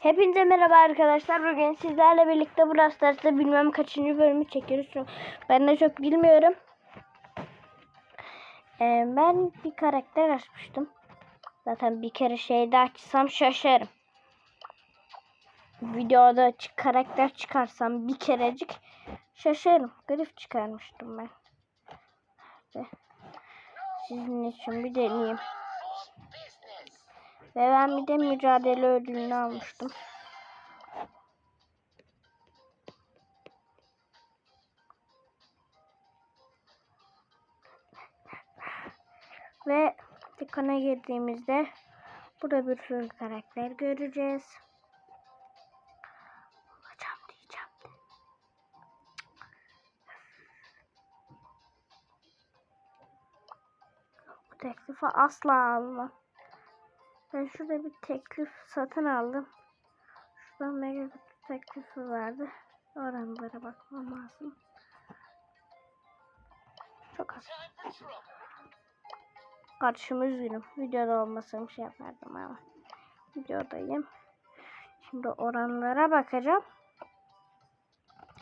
Hepinize merhaba arkadaşlar. Bugün sizlerle birlikte Brawl Stars'ta bilmem kaçıncı bölümü çekiyoruz. Ben de çok bilmiyorum. Ee, ben bir karakter açmıştım. Zaten bir kere şeyde açsam şaşarım. Videoda karakter çıkarsam bir kerecik şaşarım. Grif çıkarmıştım ben. Sizin için bir deneyeyim. Ve ben bir de mücadele ödülünü almıştım. Ve dükkana girdiğimizde burada bir sürü karakter göreceğiz. Hocam diyeceğim. Bu teklifi asla almam. Ben şurada bir teklif satın aldım. Şuradan mega kutu teklifi vardı. Oranlara bakmam lazım. Çok az. Kardeşim üzgünüm. Videoda olmasam şey yapardım ama. Videodayım. Şimdi oranlara bakacağım.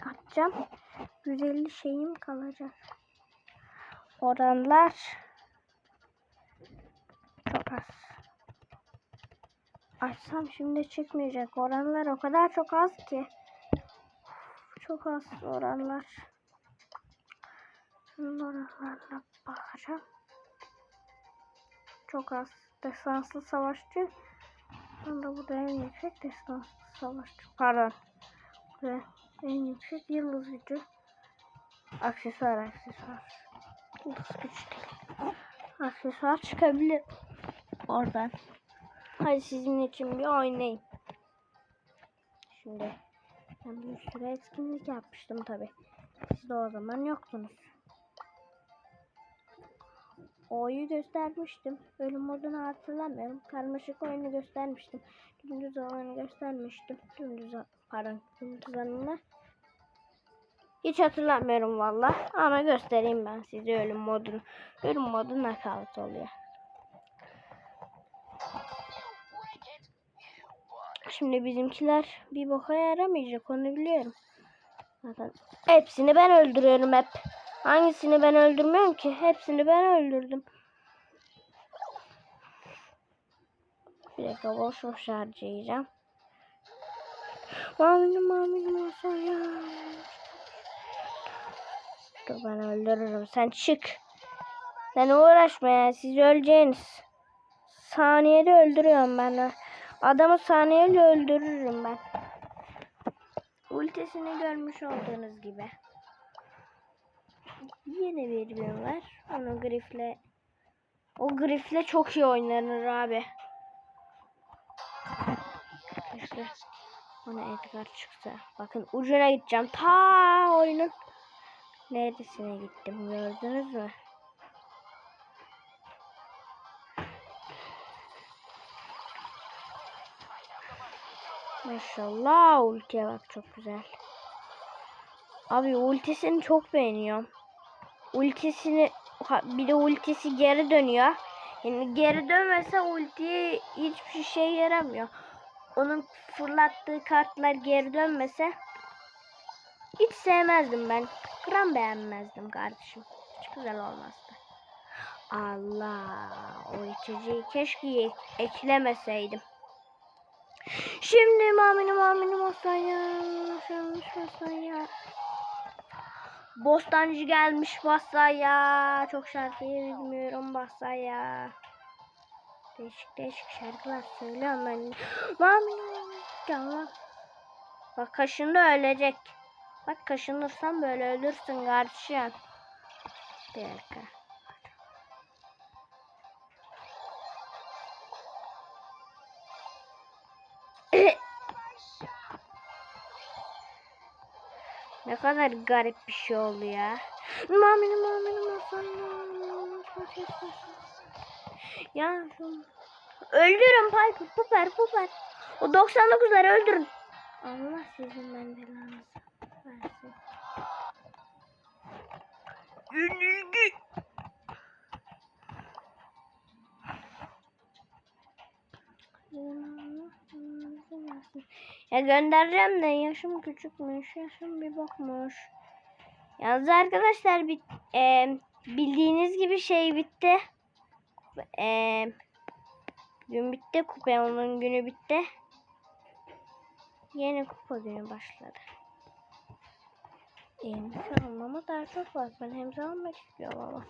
Atacağım. 150 şeyim kalacak. Oranlar çok az. Açsam şimdi çıkmayacak. Oranlar o kadar çok az ki. Çok az oranlar. Şunun oranlarına bakacağım. Çok az. Desanslı savaşçı. Sonra bu da en yüksek desanslı savaşçı. Pardon. Da en yüksek yıldız gücü. Aksesuar aksesuar. Yıldız gücü değil. Aksesuar çıkabilir. Oradan. Hadi sizin için bir oynayayım. Şimdi ben bir sürü etkinlik yapmıştım tabi. Siz de o zaman yoktunuz. O'yu göstermiştim. Ölüm modunu hatırlamıyorum. Karmaşık oyunu göstermiştim. Dümdüz oyunu göstermiştim. Dümdüz pardon. Dümdüz oyunu hiç hatırlamıyorum valla. Ama göstereyim ben size ölüm modunu. Ölüm modu nakavt oluyor. Şimdi bizimkiler bir boka yaramayacak onu biliyorum. Zaten hepsini ben öldürüyorum hep. Hangisini ben öldürmüyorum ki? Hepsini ben öldürdüm. Bir dakika boş boş harcayacağım. Maminim maminim olsa ya. Dur ben öldürürüm. Sen çık. Sen uğraşma ya. Siz öleceğiniz. Saniyede öldürüyorum ben. Adamı saniyede öldürürüm ben. Ultisini görmüş olduğunuz gibi. Yine bir gün var. Onu grifle o grifle çok iyi oynanır abi. İşte ona Edgar çıktı. Bakın ucuna gideceğim. Ta oyunun neresine gittim gördünüz mü? Maşallah ultiye bak çok güzel. Abi ultisini çok beğeniyorum. Ultisini bir de ultisi geri dönüyor. Yani geri dönmese ultiye hiçbir şey yaramıyor. Onun fırlattığı kartlar geri dönmese hiç sevmezdim ben. Gram beğenmezdim kardeşim. Hiç güzel olmazdı. Allah o içeceği keşke eklemeseydim. Şimdi mamini mamini masaya. masaya. Bostancı gelmiş masaya. Çok şarkıyı bilmiyorum masaya. Değişik değişik şarkılar söylüyorum ben. Mamini mamini. Gel lan. Bak kaşındı ölecek. Bak kaşınırsan böyle ölürsün kardeşim. Bir dakika. Kadar garip bir şey oldu ya. Mamini mamini masaya. Ya öldürün Piper, Puper, Puper. O 99'ları öldürün. Allah sizin ben belanızı versin. Yenilgi. Allah versin. Ya göndereceğim de yaşım küçükmüş. Yaşım bir bakmış. Yalnız arkadaşlar bit, e, bildiğiniz gibi şey bitti. E, gün bitti. Kupanın günü bitti. Yeni kupa günü başladı. İmza almama daha çok var. Ben imza almak istiyorum ama.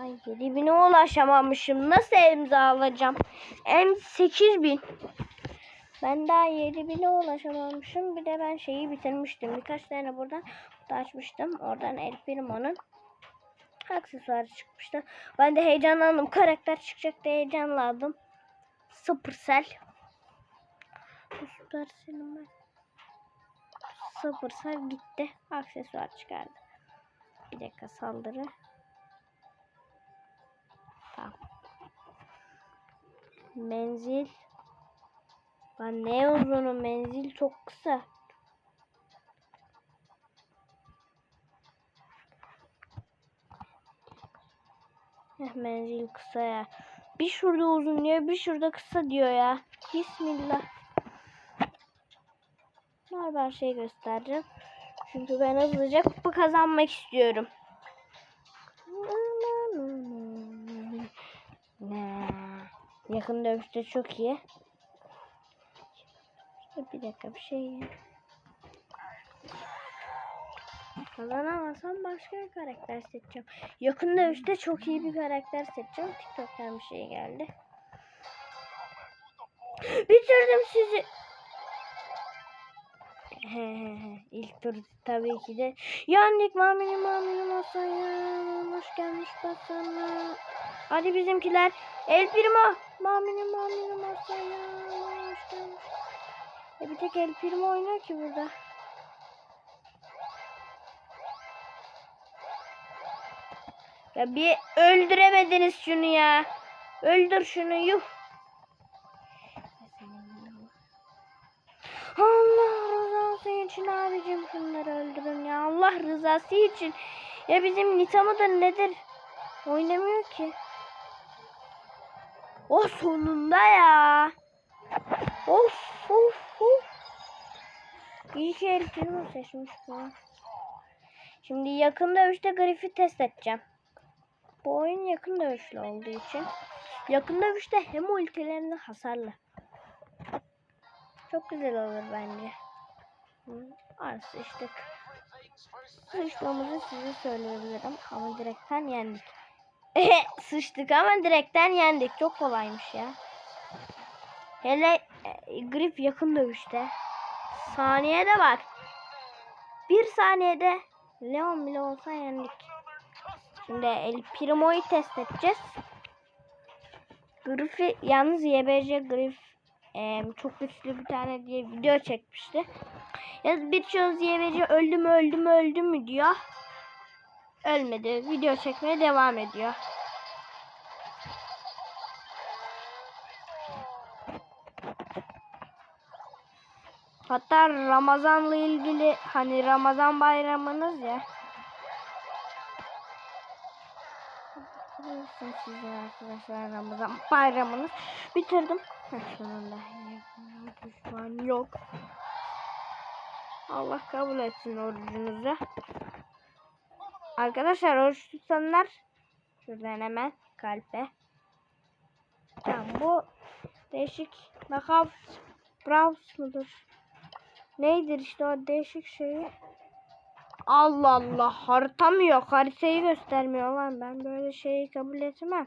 Ay 7000'e ulaşamamışım. Nasıl imza alacağım? En 8000. Ben daha 7000'e ulaşamamışım. Bir de ben şeyi bitirmiştim. Birkaç tane buradan da açmıştım. Oradan El Primo'nun aksesuarı çıkmıştı. Ben de heyecanlandım. Karakter çıkacak diye heyecanlandım. Supercell. Supercell'im ben. Supercell gitti. Aksesuar çıkardı. Bir dakika saldırı. Tamam. Menzil. Ben ne uzunum menzil çok kısa. Heh, menzil kısa ya. Bir şurada uzun diyor, bir şurada kısa diyor ya. Bismillah. Barbar şey göstereceğim. Çünkü ben hızlıca kupa kazanmak istiyorum. Yakın dövüşte çok iyi. Bir dakika bir şey. Kazanamazsam başka bir karakter seçeceğim. Yakın dövüşte çok iyi bir karakter seçeceğim. TikTok'tan bir şey geldi. Bitirdim sizi. He he he. İlk tur tabii ki de. Yandık mamini mamini masaya. Hoş gelmiş basana. Hadi bizimkiler. El Primo. Mamini mamini masaya. E bir tek El Primo oynuyor ki burada. Ya bir öldüremediniz şunu ya. Öldür şunu yuh. Allah rızası için abicim şunları öldürün ya. Allah rızası için. Ya bizim Nita mıdır nedir? Oynamıyor ki. O sonunda ya. Of of. İyi ki el filmi seçmiş bu. Şimdi yakın dövüşte Griff'i test edeceğim. Bu oyun yakın dövüşlü olduğu için. Yakın dövüşte hem ultilerini hasarlı. Çok güzel olur bence. Az sıçtık. Sıçmamızı size söyleyebilirim ama direkten yendik. Sıçtık ama direkten yendik. Çok kolaymış ya. Hele e, grip yakın dövüşte. Saniyede bak. Bir saniyede Leon bile olsa yendik. Şimdi El Primo'yu test edeceğiz. Griff'i yalnız YBC Griff e, çok güçlü bir tane diye video çekmişti. Ya birçoğunuz YBC öldü mü öldü mü öldü mü diyor. Ölmedi. Video çekmeye devam ediyor. Hatta Ramazan'la ilgili hani Ramazan bayramınız ya. Biliyorsunuz sizin arkadaşlar Ramazan bayramınız. Bitirdim. Heh, sonunda. Düşman yok. Allah kabul etsin orucunuzu. Arkadaşlar oruç tutanlar şuradan hemen kalpe. Tamam bu değişik knockout browse mudur? Neydir işte o değişik şeyi? Allah Allah harita mı yok? Haritayı göstermiyor lan. Ben böyle şeyi kabul etmem.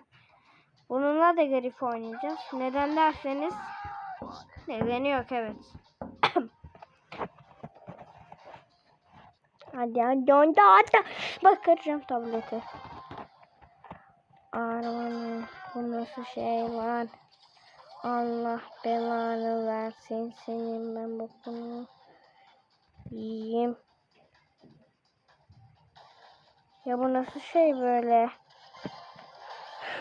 Bununla da grif oynayacağız. Neden derseniz nedeni yok evet. hadi hadi hadi hadi. Bakacağım tableti. Arabanı bu nasıl şey lan? Allah belanı versin senin ben bokunu yiyeyim. Ya bu nasıl şey böyle?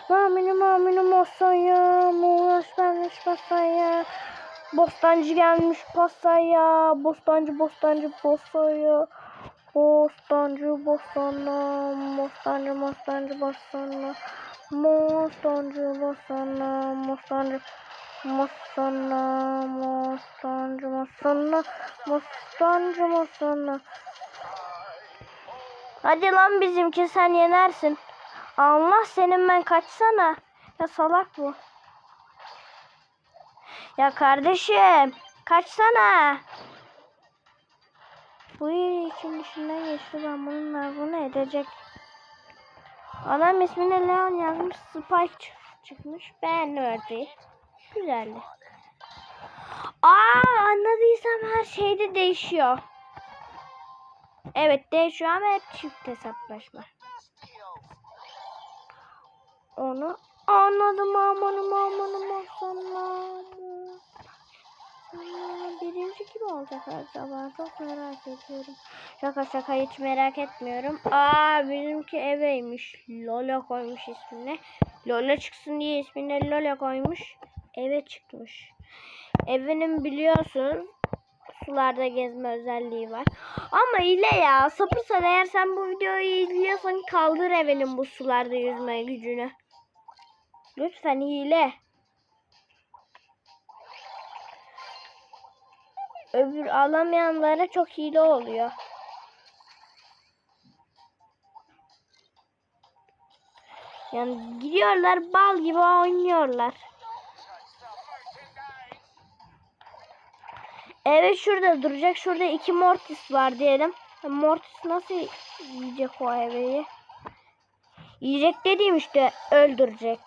Mamini mamini masaya, muğraş vermiş masaya. Bostancı gelmiş pasaya, bostancı bostancı posaya. Bostancı bostana, bostancı bostancı bostana. Mostancı bostana, mostancı Musana, mustancı, musana, mustancı, musana. Hadi lan bizimki sen yenersin. Allah senin ben kaçsana. Ya salak bu. Ya kardeşim kaçsana. Bu için içinden geçti ben bununla bunu edecek. Adam ismini Leon yazmış Spike çı- çıkmış. Beğenmedi. Güzeldi. Aa anladıysam her şeyde değişiyor. Evet değişiyor ama hep çift hesaplaşma. Onu anladım amanım amanım amanım. Birinci kim olacak acaba? Çok merak ediyorum. Şaka şaka hiç merak etmiyorum. Aa bizimki eveymiş. Lola koymuş ismini. Lola çıksın diye ismini Lola koymuş. Eve çıkmış. Evinin biliyorsunuz sularda gezme özelliği var. Ama ile ya sapırsan eğer sen bu videoyu izliyorsan kaldır evinin bu sularda yüzme gücünü. Lütfen hile. Öbür alamayanlara çok hile oluyor. Yani gidiyorlar bal gibi oynuyorlar. Evet şurada duracak. Şurada iki Mortis var diyelim. Mortis nasıl yiyecek o eveyi? Yiyecek dediğim işte öldürecek.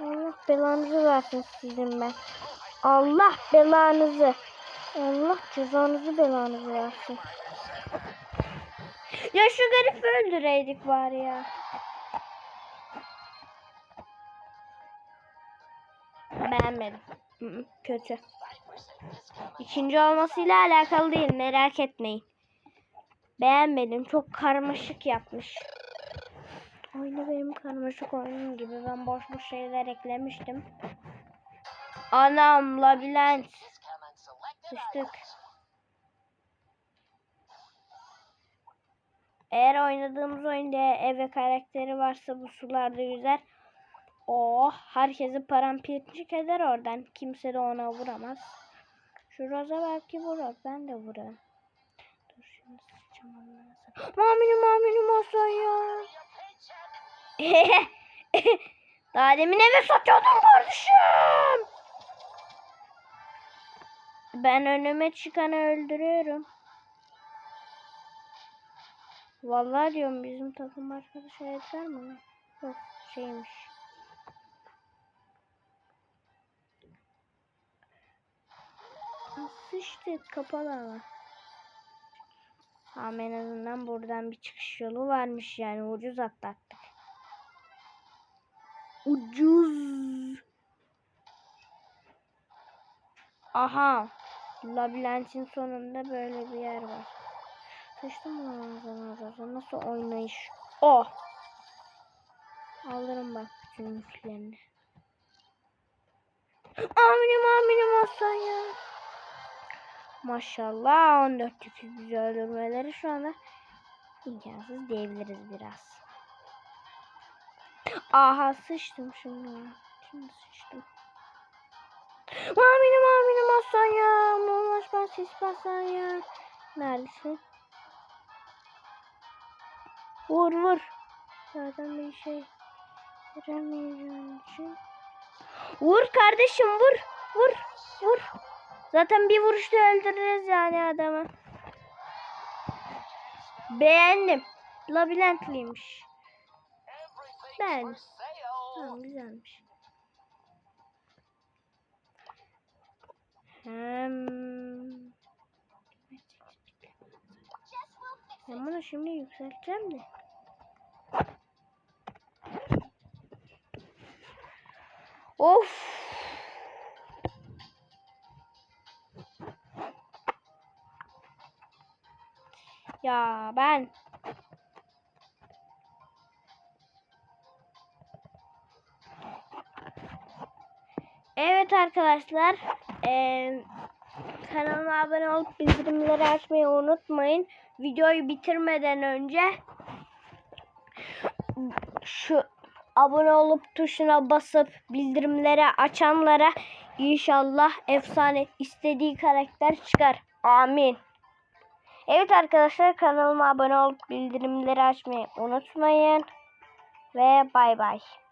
Allah belanızı versin sizin ben. Allah belanızı. Allah cezanızı belanızı versin. Ya şu garibi öldüreydik var ya. Beğenmedim. Kötü. İkinci olmasıyla alakalı değil merak etmeyin. Beğenmedim. Çok karmaşık yapmış. Aynı benim karmaşık oyunum gibi. Ben boş boş şeyler eklemiştim. Anam labirent. Sıçtık. Eğer oynadığımız oyunda eve karakteri varsa bu sularda yüzer. Oh herkesi paramparçık eder oradan. Kimse de ona vuramaz. Şu Roza belki vurur. Ben de vururum. Dur şimdi sıçacağım onlara. Mamini mamini masaya. Daha demin eve satıyordum kardeşim. Ben önüme çıkanı öldürüyorum. Vallahi diyorum bizim takım arkadaşı Edgar mı? Yok şeymiş. Sıçtık kapalı ama. Ama en azından buradan bir çıkış yolu varmış yani ucuz atlattık. Ucuz. Aha. Labirentin sonunda böyle bir yer var. Sıçtım ağzına? Nasıl oynayış? O. Alırım bak bütün yüklerini. Aminim aminim olsan ya. Maşallah 14 yükü bizi öldürmeleri şu anda imkansız diyebiliriz biraz. Aha sıçtım şimdi. Şimdi sıçtım. Olsan ya. Muğlaş basan ya. Neredesin? Vur vur. Zaten bir şey veremeyeceğim için. Vur kardeşim vur. Vur. Vur. Zaten bir vuruşta öldürürüz yani adamı. Beğendim. Labirentliymiş. Ben. Tamam güzelmiş. Hem... Ben bunu şimdi yükselteceğim de. Of. Ya ben Evet arkadaşlar eee kanalıma abone olup bildirimleri açmayı unutmayın. Videoyu bitirmeden önce şu abone olup tuşuna basıp bildirimleri açanlara inşallah efsane istediği karakter çıkar. Amin. Evet arkadaşlar kanalıma abone olup bildirimleri açmayı unutmayın. Ve bay bay.